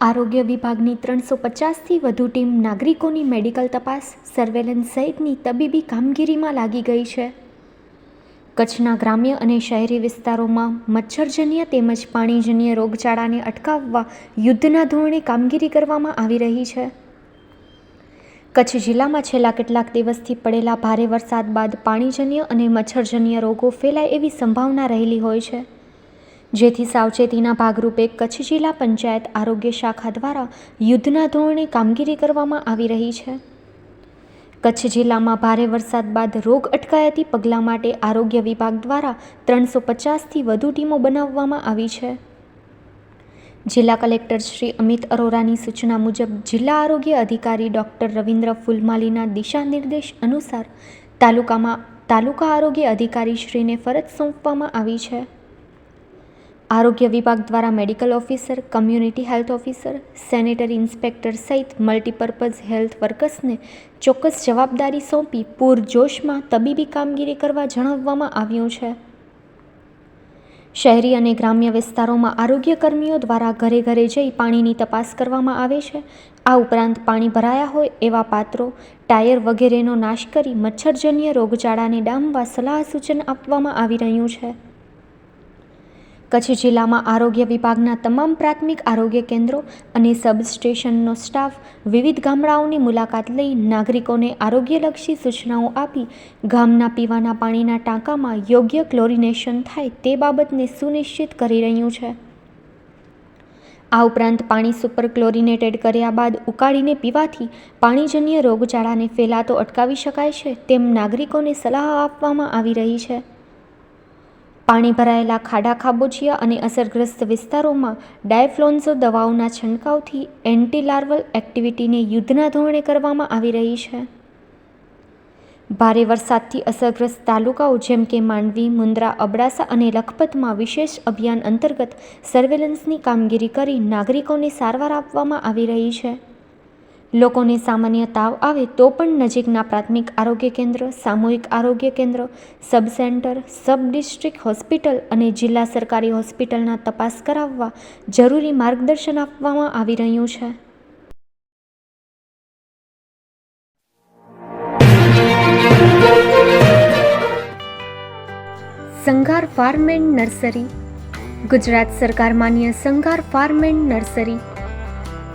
આરોગ્ય વિભાગની ત્રણસો પચાસથી વધુ ટીમ નાગરિકોની મેડિકલ તપાસ, સર્વેલન્સ સહિતની તબીબી કામગીરીમાં લાગી ગઈ છે. કચ્છના ગ્રામ્ય અને શહેરી વિસ્તારોમાં મચ્છરજન્ય તેમજ પાણીજન્ય રોગચાળાને અટકાવવા યુદ્ધના ધોરણે કામગીરી કરવામાં આવી રહી છે. કચ્છ જિલ્લામાં છેલ્લા કેટલાક દિવસથી પડેલા ભારે વરસાદ બાદ પાણીજન્ય અને મચ્છરજન્ય રોગો ફેલાય એવી સંભાવના રહેલી હોય છે. જેથી સાવચેતીના ભાગરૂપે કચ્છ જિલ્લા પંચાયત આરોગ્ય શાખા દ્વારા યુદ્ધના ધોરણે કામગીરી કરવામાં આવી રહી છે. કચ્છ જિલ્લામાં ભારે વરસાદ બાદ રોગ અટકાયતી પગલાં માટે આરોગ્ય વિભાગ દ્વારા ત્રણસો પચાસથી વધુ ટીમો બનાવવામાં આવી છે. જિલ્લા કલેક્ટર શ્રી અમિત અરોરાની સૂચના મુજબ જિલ્લા આરોગ્ય અધિકારી ડૉક્ટર રવિન્દ્ર ફૂલમાલીના દિશા નિર્દેશ અનુસાર તાલુકામાં તાલુકા આરોગ્ય અધિકારી શ્રીને ફરજ સોંપવામાં આવી છે. આરોગ્ય વિભાગ દ્વારા medical officer, community health officer, sanitary inspector સહિત મલ્ટીપર્પઝ હેલ્થ વર્કર્સને ચોક્કસ જવાબદારી સોંપી પૂરજોશમાં તબીબી કામગીરી કરવા જણાવવામાં આવ્યું છે. શહેરી અને ગ્રામ્ય વિસ્તારોમાં આરોગ્ય કર્મીઓ દ્વારા ઘરે ઘરે જઈ પાણીની તપાસ કરવામાં આવે છે. આ ઉપરાંત પાણી ભરાયા હોય એવા પાત્રો, ટાયર વગેરેનો નાશ કરી મચ્છરજન્ય રોગચાળાને ડામવા સલાહ સૂચન આપવામાં આવી રહ્યું છે. કચ્છ જિલ્લામાં આરોગ્ય વિભાગના તમામ પ્રાથમિક આરોગ્ય કેન્દ્રો અને સબસ્ટેશનનો સ્ટાફ વિવિધ ગામડાઓની મુલાકાત લઈ નાગરિકોને આરોગ્યલક્ષી સૂચનાઓ આપી ગામના પીવાના પાણીના ટાંકામાં યોગ્ય ક્લોરિનેશન થાય તે બાબતને સુનિશ્ચિત કરી રહ્યું છે. આ ઉપરાંત પાણી સુપર ક્લોરિનેટેડ કર્યા બાદ ઉકાળીને પીવાથી પાણીજન્ય રોગચાળાને ફેલાતો અટકાવી શકાય છે તેમ નાગરિકોને સલાહ આપવામાં આવી રહી છે. પાણી ભરાયેલા ખાડા ખાબોચિયા અને અસરગ્રસ્ત વિસ્તારોમાં ડાયફ્લોન્ઝો દવાઓના છંટકાવથી એન્ટી લાર્વલ એક્ટિવિટીને યુદ્ધના ધોરણે કરવામાં આવી રહી છે. ભારે વરસાદથી અસરગ્રસ્ત તાલુકાઓ જેમ કે માંડવી, મુન્દ્રા, અબડાસા અને લખપતમાં વિશેષ અભિયાન અંતર્ગત સર્વેલન્સની કામગીરી કરી નાગરિકોને સારવાર આપવામાં આવી રહી છે. લોકોને સામાન્ય તાવ આવે તો પણ નજીકના પ્રાથમિક આરોગ્ય કેન્દ્ર, સામૂહિક આરોગ્ય કેન્દ્ર, sub center, sub district hospital અને જિલ્લા સરકારી હોસ્પિટલના તપાસ કરાવવા જરૂરી માર્ગદર્શન આપવામાં આવી રહ્યું છે. Sanghar farm and nursery. Gujarat સરકાર માન્ય સંઘાર ફાર્મ એન્ડ નર્સરી